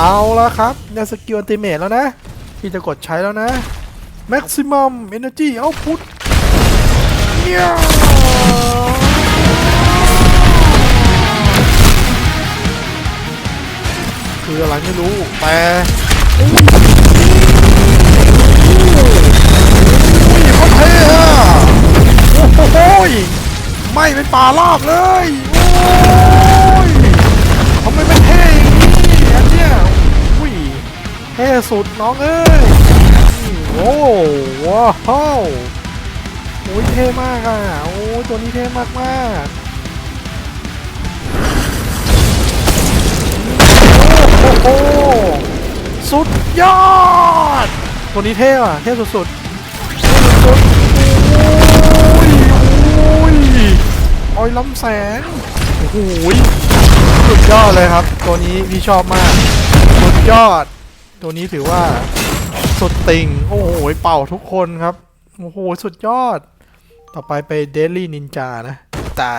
เอาละครับในสกิลอันติเมทแล้วนะ ที่จะกดใช้แล้วนะ Maximum Energy Output เนี่ยคืออะไรไม่รู้ แต่โอ้ยเขาเท่อะโอ้โหยไม่เป็นป่าลาบเลย โอ้ เท่สุดน้องเอ้ยโอ้ว้าวโอ้ยเท่มากอะโอ้ตัวนี้เท่มากมากโอ้โหสุดยอด ตัวนี้เท่อะเท่สุดๆเท่สุดๆโอ้ยโอ้ยออยล้ำแสงโอ้โหสุดยอดเลยครับ ตัวนี้พี่ชอบมาก สุดยอด ตัวนี้ถือว่าสุดติ่ง โอ้โห เป่าทุกคนครับ โอ้โห สุดยอด ต่อไปไปเดลี่นินจานะ ตาย